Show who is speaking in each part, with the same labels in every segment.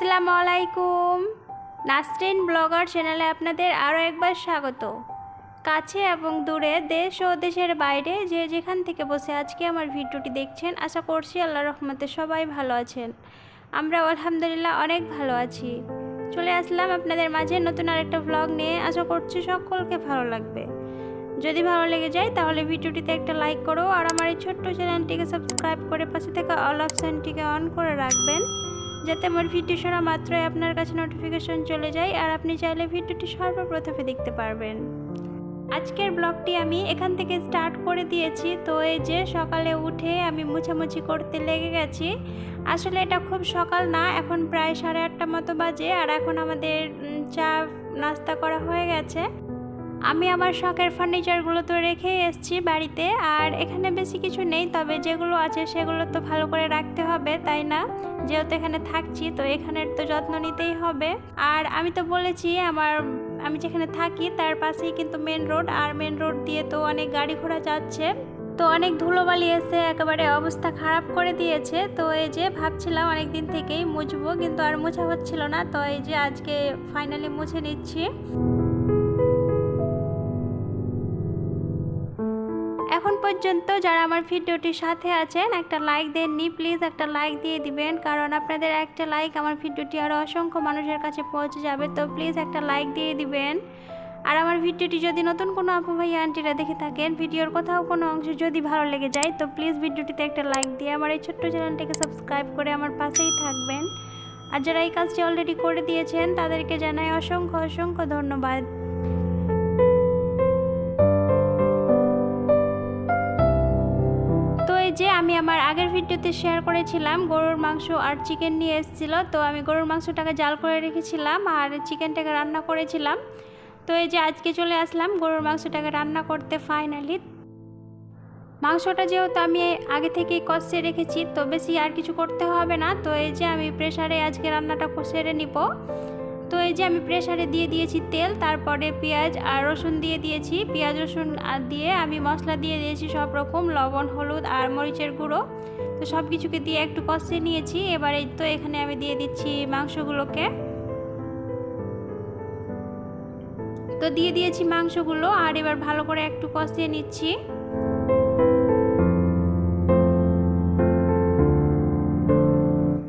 Speaker 1: আসসালামু আলাইকুম নাসরিন ব্লগার চ্যানেলে আপনাদের আরও একবার স্বাগত। কাছে এবং দূরে দেশ ও দেশের বাইরে যে যেখান থেকে বসে আজকে আমার ভিডিওটি দেখছেন, আশা করছি আল্লাহ রহমতে সবাই ভালো আছেন। আমরা আলহামদুলিল্লাহ অনেক ভালো আছি। চলে আসলাম আপনাদের মাঝে নতুন আরেকটা ব্লগ নিয়ে। আশা করছি সকলকে ভালো লাগবে। যদি ভালো লেগে যায় তাহলে ভিডিওটিতে একটা লাইক করো আর আমার এই ছোট্ট চ্যানেলটিকে সাবস্ক্রাইব করে পাশে থাকা অল অপশানটিকে অন করে রাখবেন। যাতে আমার ভিডিও সারা মাত্রই আপনার কাছে নোটিফিকেশন চলে যায় আর আপনি চাইলে ভিডিওটি সর্বপ্রথমে দেখতে পারবেন। আজকের ব্লগটি আমি এখান থেকে স্টার্ট করে দিয়েছি। তো এই যে সকালে উঠে আমি মুছামুছি করতে লেগে গেছি। আসলে এটা খুব সকাল না, এখন প্রায় সাড়ে আটটা মতো বাজে আর এখন আমাদের চা নাস্তা করা হয়ে গেছে। আমি আমার শখের ফার্নিচারগুলো তো রেখেই এসেছি বাড়িতে, আর এখানে বেশি কিছু নেই, তবে যেগুলো আছে সেগুলো তো ভালো করে রাখতে হবে, তাই না? যেহেতু এখানে থাকছি, তো এখানের তো যত্ন নিতেই হবে। আর আমি তো বলেছি, আমার, আমি যেখানে থাকি তার পাশেই কিন্তু মেন রোড আর মেন রোড দিয়ে তো অনেক গাড়ি ঘোড়া যাচ্ছে। তো অনেক ধুলোবালি এসে একেবারে অবস্থা খারাপ করে দিয়েছে, তো এই যে ভাবছিলাম অনেক দিন থেকেই মুছবো, কিন্তু আর মোছা হচ্ছিল না, তো এই যে আজকে ফাইনালি মুছে নিচ্ছি। পর্যন্ত যারা আমার ভিডিওটির সাথে আছেন, একটা লাইক দেননি প্লিজ একটা লাইক দিয়ে দিবেন। কারণ আপনাদের একটা লাইক আমার ভিডিওটি আরও অসংখ্য মানুষের কাছে পৌঁছে যাবে, তো প্লিজ একটা লাইক দিয়ে দিবেন। আর আমার ভিডিওটি যদি নতুন কোনো আপু ভাই আন্টিরা দেখে থাকেন, ভিডিওর কোথাও কোনো অংশ যদি ভালো লেগে যায়, তো প্লিজ ভিডিওটিতে একটা লাইক দিয়ে আমার এই ছোট্ট চ্যানেলটিকে সাবস্ক্রাইব করে আমার পাশেই থাকবেন। আর যারা এই কাজটি অলরেডি করে দিয়েছেন, তাদেরকে জানাই অসংখ্য অসংখ্য ধন্যবাদ। এই যে আমি আমার আগের ভিডিওতে শেয়ার করেছিলাম, গরুর মাংস আর চিকেন নিয়ে এসেছিল। তো আমি গরুর মাংসটাকে জাল করে রেখেছিলাম আর চিকেনটাকে রান্না করেছিলাম। তো এই যে আজকে চলে আসলাম, গরুর মাংসটাকে রান্না করতে ফাইনালি মাংসটা যেহেতু আমি আগে থেকেই কষে রেখেছি, তো বেশি আর কিছু করতে হবে না। তো এই যে আমি প্রেশারে আজকে রান্নাটা সেরে নিব। তো এই যে আমি প্রেশারে দিয়ে দিয়েছি তেল, তারপরে পেঁয়াজ আর রসুন দিয়ে দিয়েছি। পেঁয়াজ, রসুন দিয়ে আমি মশলা দিয়ে দিয়েছি সব রকম, লবণ, হলুদ আর মরিচের গুঁড়ো। তো সব কিছুকে দিয়ে একটু কষিয়ে নিয়েছি। এবার এই তো এখানে আমি দিয়ে দিচ্ছি মাংসগুলোকে। তো দিয়ে দিয়েছি মাংসগুলো আর এবার ভালো করে একটু কষিয়ে নিচ্ছি।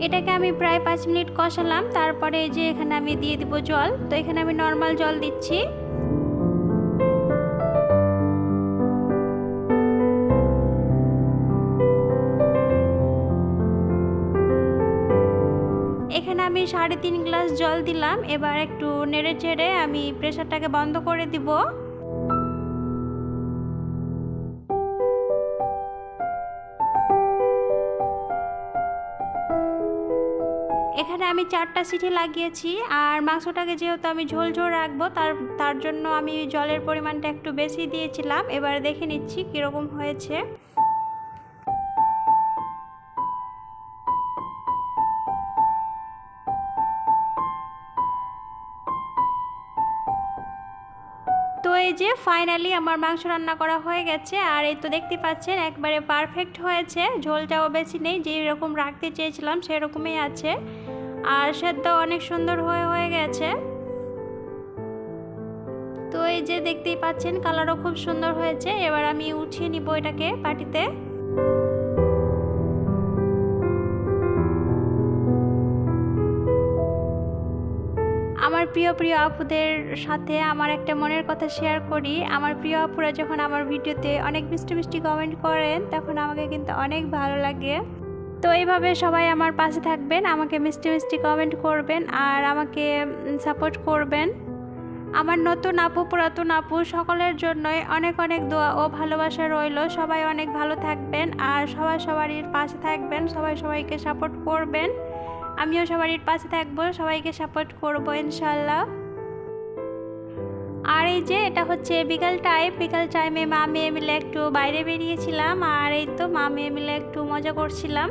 Speaker 1: এটাকে আমি প্রায় পাঁচ মিনিট কষালাম, তারপরে এই যে এখানে আমি দিয়ে দিব জল। তো এখানে আমি নর্মাল জল দিচ্ছি। এখানে আমি সাড়ে তিন গ্লাস জল দিলাম। এবার একটু নেড়ে চেড়ে আমি প্রেশারটাকে বন্ধ করে দিব। এখানে আমি চারটা সিটি লাগিয়েছি আর মাংসটাকে যেহেতু আমি ঝোল ঝোল রাখব, তার তার জন্য আমি জলের পরিমাণটা একটু বেশি দিয়েছিলাম। এবার দেখে নিচ্ছি কীরকম হয়েছে। তো এই যে ফাইনালি আমার মাংস রান্না করা হয়ে গেছে, আর এই তো দেখতে পাচ্ছেন একবারে পারফেক্ট হয়েছে। ঝোলটাও বেশি নেই, যেই রকম রাখতে চেয়েছিলাম সেরকমই আছে। আর সেদ্ধ অনেক সুন্দর হয়ে হয়ে গেছে। তো এই যে দেখতেই পাচ্ছেন, কালারও খুব সুন্দর হয়েছে। এবার আমি উঠিয়ে নিব এটাকে পাটিতে আমার প্রিয় প্রিয় আপুদের সাথে আমার একটা মনের কথা শেয়ার করি। আমার প্রিয় আপুরা যখন আমার ভিডিওতে অনেক মিষ্টি মিষ্টি কমেন্ট করেন, তখন আমাকে কিন্তু অনেক ভালো লাগে। তো এইভাবে সবাই আমার পাশে থাকবেন, আমাকে মিষ্টি মিষ্টি কমেন্ট করবেন আর আমাকে সাপোর্ট করবেন। আমার নতুন আপু, পুরাতন আপু সকলের জন্যই অনেক অনেক দোয়া ও ভালোবাসা রইল। সবাই অনেক ভালো থাকবেন আর সবাই সবারই পাশে থাকবেন, সবাই সবাইকে সাপোর্ট করবেন। আমিও সবারই পাশে থাকব, সবাইকে সাপোর্ট করব ইনশাল্লাহ আর এই যে এটা হচ্ছে বিকাল টাইম বিকাল টাইমে মা মেয়ে মিলে একটু বাইরে বেরিয়েছিলাম আর এই তো মা মেয়ে মিলে একটু মজা করছিলাম।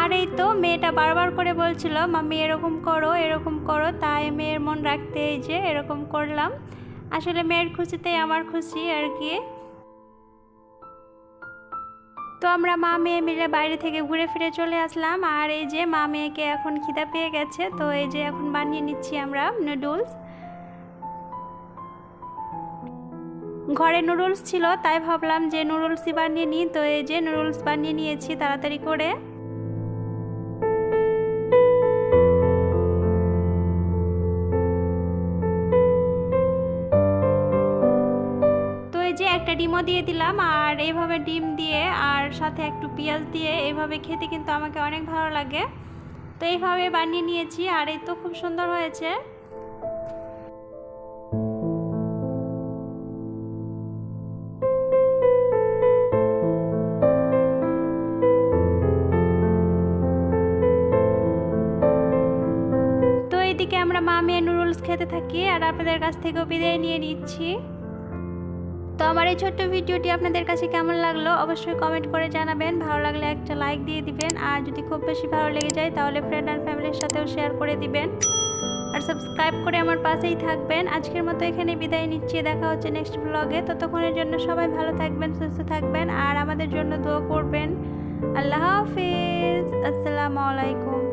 Speaker 1: আর এই তো মেয়েটা বারবার করে বলছিল, মাম্মি, এরকম করো এরকম করো। তাই মেয়ের মন রাখতে এই যে এরকম করলাম। আসলে মেয়ের খুশিতেই আমার খুশি আর কি। তো আমরা মা মেয়ে মিলে বাইরে থেকে ঘুরে ফিরে চলে আসলাম। আর এই যে মা মেয়েকে এখন খিদা পেয়ে গেছে, তো এই যে এখন বানিয়ে নিচ্ছি আমরা নুডলস। ঘরে নুডলস ছিল, তাই ভাবলাম যে নুডলসই বানিয়ে নিই। তো এই যে নুডলস বানিয়ে নিয়েছি তাড়াতাড়ি করে। একটা ডিমও দিয়ে দিলাম আর এইভাবে ডিম দিয়ে আর সাথে একটু পেঁয়াজ দিয়ে এইভাবে খেতে কিন্তু আমাকে অনেক ভালো লাগে। তো এইভাবে বানিয়ে নিয়েছি আর এই তো খুব সুন্দর হয়েছে। তো এইদিকে আমরা মা মেয়ে নুডলস খেতে থাকি আর আপনাদের কাছ থেকেও বিদায় নিয়ে নিচ্ছি। তো আমার এই ছোট্ট ভিডিওটি আপনাদের কাছে কেমন লাগল অবশ্যই কমেন্ট করে জানাবেন। ভালো লাগলে একটা লাইক দিয়ে দিবেন। আর যদি খুব বেশি ভালো লেগে যায় তাহলে ফ্রেন্ড আর ফ্যামিলির সাথেও শেয়ার করে দিবেন। আর সাবস্ক্রাইব করে আমার পাশেই থাকবেন। আজকের মতো এখানে বিদায় নিচ্ছি। দেখা হচ্ছে নেক্সট ব্লগে ততক্ষণের জন্য সবাই ভালো থাকবেন, সুস্থ থাকবেন। আর আমাদের জন্য দোয়া করবেন। আল্লাহ হাফিজ। আসসালামু আলাইকুম।